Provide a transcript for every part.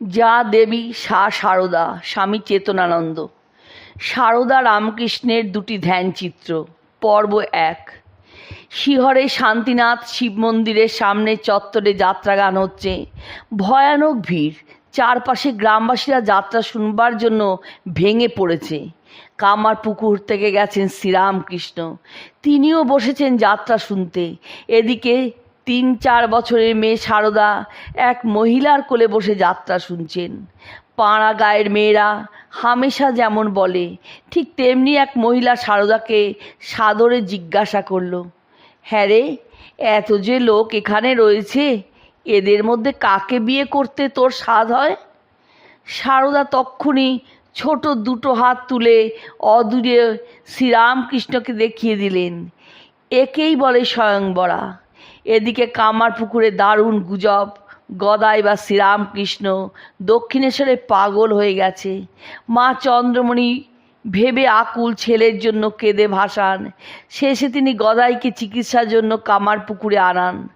যা দেবী সা সারদা, স্বামী চেতনানন্দ। সারদা রামকৃষ্ণের দুটি ধ্যানচিত্র, পর্ব এক। শিহরে শান্তিনাথ শিব মন্দিরের সামনে চত্বরে যাত্রা গান হচ্ছে। ভয়ানক ভিড়, চারপাশে গ্রামবাসীরা যাত্রা শুনবার জন্য ভেঙে পড়েছে। কামার পুকুর থেকে গেছেন শ্রীরামকৃষ্ণ। তিনিও বসেছেন যাত্রা শুনতে। এদিকে তিন চার বছরের মেয়ে সারদা এক মহিলার কোলে বসে যাত্রা শুনছেন। পাড়া গায়ের মেয়েরা হামেশা যেমন বলে, ঠিক তেমনি এক মহিলা সারদাকে সাদরে জিজ্ঞাসা করল হ্যাঁ রে, এত যে লোক এখানে রয়েছে, এদের মধ্যে কাকে বিয়ে করতে তোর স্বাদ হয়? সারদা তক্ষুনি ছোট দুটো হাত তুলে অদূরে শ্রীরামকৃষ্ণকে দেখিয়ে দিলেন, একেই বলে স্বয়ংবরা এদিকে কামার পুকুরে দারুণ গুজব, গদাই বা শ্রীরামকৃষ্ণ, দক্ষিণেশ্বরে পাগল হয়ে গেছে। মা চন্দ্রমণি ভেবে আকুল ছেলের জন্য কেঁদে ভাসান। শেষে তিনি গদাইকে চিকিৎসার জন্য কামার পুকুরে আনান।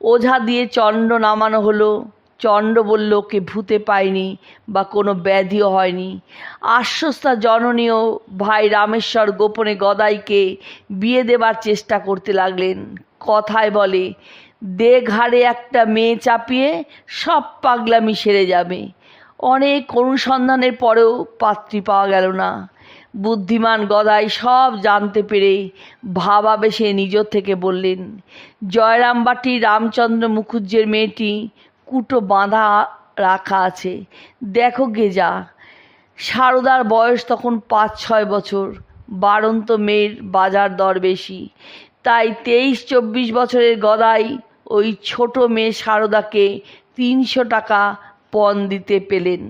ওঝা দিয়ে চণ্ড নামানো হলো। চণ্ড বলল, ওকে ভূতে পায়নি বা কোনো ব্যাধিও হয়নি। আশ্বস্তা জননীয় ভাই রামেশ্বর গোপনে গদাইকে বিয়ে দেবার চেষ্টা করতে লাগলেন। কথায় বলে দে ঘাড়ে একটা মেয়ে চাপিয়ে সব পাগলামি সেরে যাবে। অনেক অনুসন্ধানের পরেও পাত্রী পাওয়া গেল না। বুদ্ধিমান গদাই সব জানতে পেরে ভাবাবেশে নিজের থেকে বললেন জয়রামবাটি রামচন্দ্র মুখুজ্জের মেয়েটি কুটো বাঁধা রাখা আছে। দেখো গে যা সারদার বয়স তখন পাঁচ ছয় বছর। বারন্ত মেয়ের বাজার দর বেশি। তাই তেইশ চব্বিশ বছরের গদাই ওই ছোট মেয়ে সারদাকে তিনশো টাকা পণ দিতে পেলেন।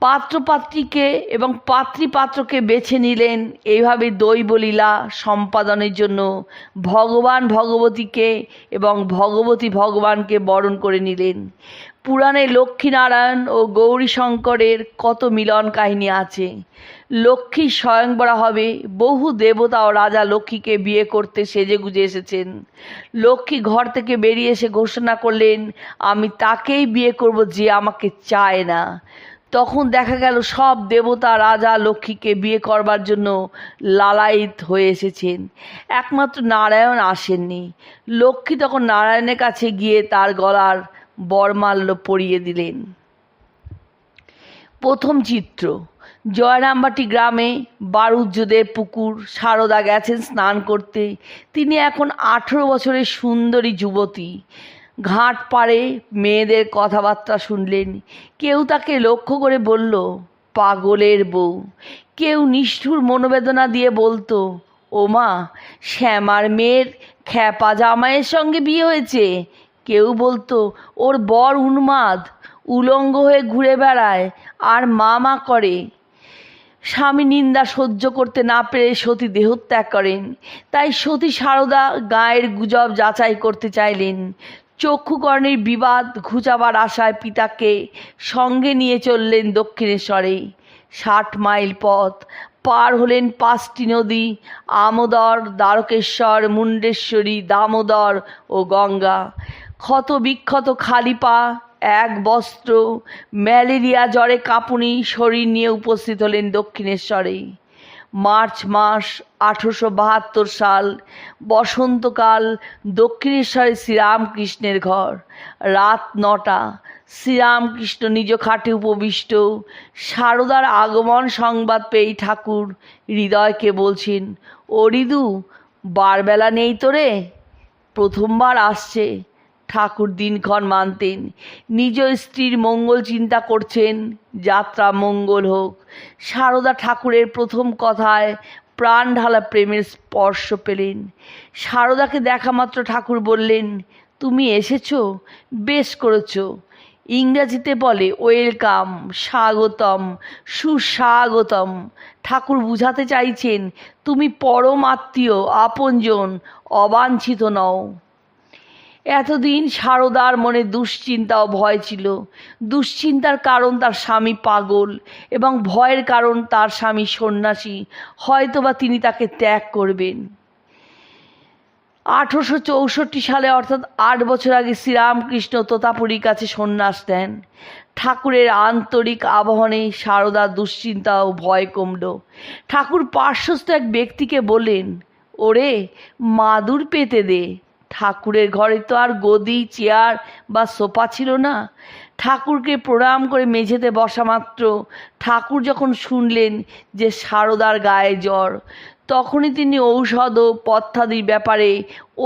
পাত্রপাত্রীকে এবং পাত্রীপাত্রকে বেছে নিলেন। এইভাবে দৈবলীলা সম্পাদনের জন্য ভগবান ভগবতীকে এবং ভগবতী ভগবানকে বরণ করে নিলেন। পুরাণে লক্ষ্মীনারায়ণ ও গৌরীশঙ্করের কত মিলন কাহিনী আছে। লক্ষ্মী স্বয়ংবরা হবে, বহু দেবতা ও রাজা লক্ষ্মীকে বিয়ে করতে সেজে গুজে এসেছেন। লক্ষ্মী ঘর থেকে বেরিয়ে এসে ঘোষণা করলেন, আমি তাকেই বিয়ে করব যে আমাকে চায় না। তখন দেখা গেল সব দেবতা রাজা লক্ষ্মীকে বিয়ে করবার জন্য লালায়িত হয়ে এসেছেন। একমাত্র নারায়ণ আসেননি। লক্ষ্মী তখন নারায়ণের কাছে গিয়ে তার গলার বরমাল্য পরিয়ে দিলেন। প্রথম চিত্র, জয়রামবাটি গ্রামে বারুজ্যদের পুকুর, সারদা গেছেন স্নান করতে। তিনি এখন আঠেরো বছরের সুন্দরী যুবতী। ঘাট পাড়ে মেয়েদের কথাবার্তা শুনলেন। কেউ তাকে লক্ষ্য করে বলল, পাগলের বউ। কেউ নিষ্ঠুর মনোবেদনা দিয়ে বলতো ও মা শ্যামার মেয়ের খ্যাপা জামাইয়ের সঙ্গে বিয়ে হয়েছে। কেউ বলতো, ওর বর উন্মাদ, উলঙ্গ হয়ে ঘুরে বেড়ায়, আর মা মা করে। স্বামী নিন্দা সহ্য করতে না পেরে সতী দেহত্যাগ করেন। তাই সতী সারদা গায়ের গুজব যাচাই করতে চাইলেন। চক্ষুকর্ণের বিবাদ ঘুচাবার আশায় পিতাকে সঙ্গে নিয়ে চললেন দক্ষিণেশ্বরে। ষাট মাইল পথ, পার হলেন পাঁচটি নদী, আমোদর, দ্বারকেশ্বর, মুন্ডেশ্বরী, দামোদর ও গঙ্গা। ক্ষত বিক্ষত খালি পা, এক বস্ত্র, ম্যালেরিয়া, জ্বরে কাঁপুনি, শরীর নিয়ে উপস্থিত হলেন দক্ষিণেশ্বরে। মার্চ মাস আঠেরোশো বাহাত্তর সাল, বসন্তকাল দক্ষিণেশ্বরে শ্রীরামকৃষ্ণের ঘর। রাত নটা, শ্রীরামকৃষ্ণ নিজ খাটে উপবিষ্ট। সারদার আগমন সংবাদ পেয়েই ঠাকুর হৃদয়কে বলছেন ও রিদু বারবেলা নেই তো রে? প্রথমবার আসছে। ঠাকুর দিনক্ষণ মানতেন। নিজ স্ত্রীর মঙ্গল চিন্তা করছেন, যাত্রা মঙ্গল হোক। সারদা ঠাকুরের প্রথম কথায় প্রাণ ঢালা প্রেমের স্পর্শ পেলেন। সারদাকে দেখা মাত্র ঠাকুর বললেন, তুমি এসেছ? বেশ করেছ। ইংরাজিতে বলে, ওয়েলকাম, স্বাগতম, সুস্বাগতম। ঠাকুর বুঝাতে চাইছেন, তুমি পরম আত্মীয়, আপনজন, অবাঞ্ছিত নও। এতদিন সারদার মনে দুশ্চিন্তা ও ভয় ছিল। দুশ্চিন্তার কারণ তার স্বামী পাগল এবং ভয়ের কারণ তার স্বামী সন্ন্যাসী। হয়তোবা তিনি তাকে ত্যাগ করবেন। আঠেরোশো চৌষট্টি সালে, অর্থাৎ আট বছর আগে, শ্রীরামকৃষ্ণ তোতাপুরীর কাছে সন্ন্যাস নেন। ঠাকুরের আন্তরিক আবহনে সারদা দুশ্চিন্তা ও ভয় কমল। ঠাকুর পার্শ্বস্থ এক ব্যক্তিকে বললেন, ওরে, মাদুর পেতে দে। ঠাকুরের ঘরে তো আর গদি, চেয়ার বা সোফা ছিল না। ঠাকুরকে প্রণাম করে মেঝেতে বসা মাত্র। ঠাকুর যখন শুনলেন যে সারদার গায়ে জ্বর, তখনই তিনি ঔষধ ও পথ্যাদির ব্যাপারে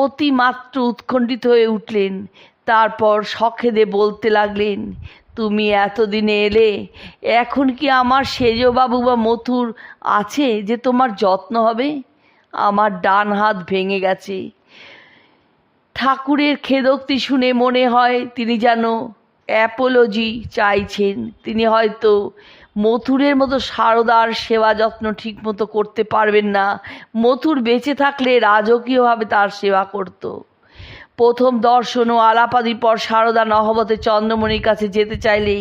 অতিমাত্র উৎকণ্ঠিত হয়ে উঠলেন। তারপর সখেদে বলতে লাগলেন, তুমি এতদিনে এলে, এখন কি আমার সেজবাবু বা মথুর আছে যে তোমার যত্ন হবে? আমার ডান হাত ভেঙে গেছে। ঠাকুরের খেদোক্তি শুনে মনে হয় তিনি যেন অ্যাপোলজি চাইছেন। তিনি হয়তো মথুরের মতো সারদার সেবা যত্ন ঠিকমতো করতে পারবেন না। মথুর বেঁচে থাকলে রাজকীয়ভাবে তার সেবা করত। প্রথম দর্শন ও আলাপাদির পর সারদা নহবতে চন্দ্রমণির কাছে যেতে চাইলে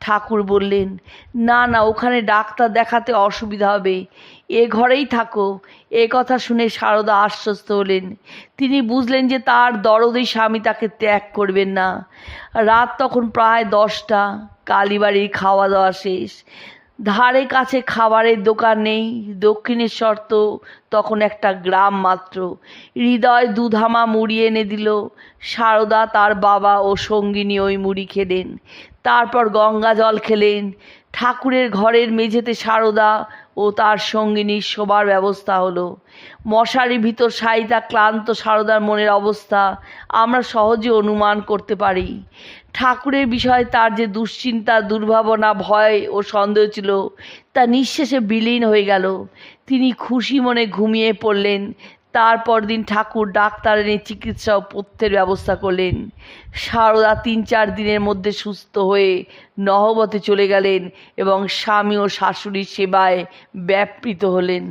ঠাকুর বললেন, না না, ওখানে ডাক্তার দেখাতে অসুবিধা হবে। এ ঘরেই থাকো। এ কথা শুনে সারদা আশ্বস্ত হলেন। তিনি বুঝলেন যে তার দরদেই স্বামী তাকে ত্যাগ করবেন না। রাত তখন প্রায় দশটা। কালীবাড়ির খাওয়া দাওয়া শেষ। ধারে কাছে খাবারের দোকান নেই। দক্ষিণেশ্বর তো তখন একটা গ্রাম মাত্র। হৃদয় দুধামা মুড়ি এনে দিল। সারদা তার বাবা ও সঙ্গিনী ওই মুড়ি খেলেন। তারপর গঙ্গা জল খেলেন। ঠাকুরের ঘরের মেঝেতে সারদা ও তার সঙ্গিনীর শোবার ব্যবস্থা হলো। মশারি ভিতর সাইতা ক্লান্ত সারদার মনের অবস্থা, আমরা সহজে অনুমান করতে পারি। ঠাকুরের বিষয়ে তার যে দুশ্চিন্তা, দুর্ভাবনা, ভয় ও সন্দেহ ছিল, তা নিঃশেষে বিলীন হয়ে গেল। তিনি খুশি মনে ঘুমিয়ে পড়লেন। তারপর দিন ঠাকুর ডাক্তার এনে চিকিৎসা ও পথ্যের ব্যবস্থা করলেন। সারদা তিন চার দিনের মধ্যে সুস্থ হয়ে নহবতে চলে গেলেন এবং স্বামী ও শাশুড়ির সেবায় ব্যাপৃত হলেন।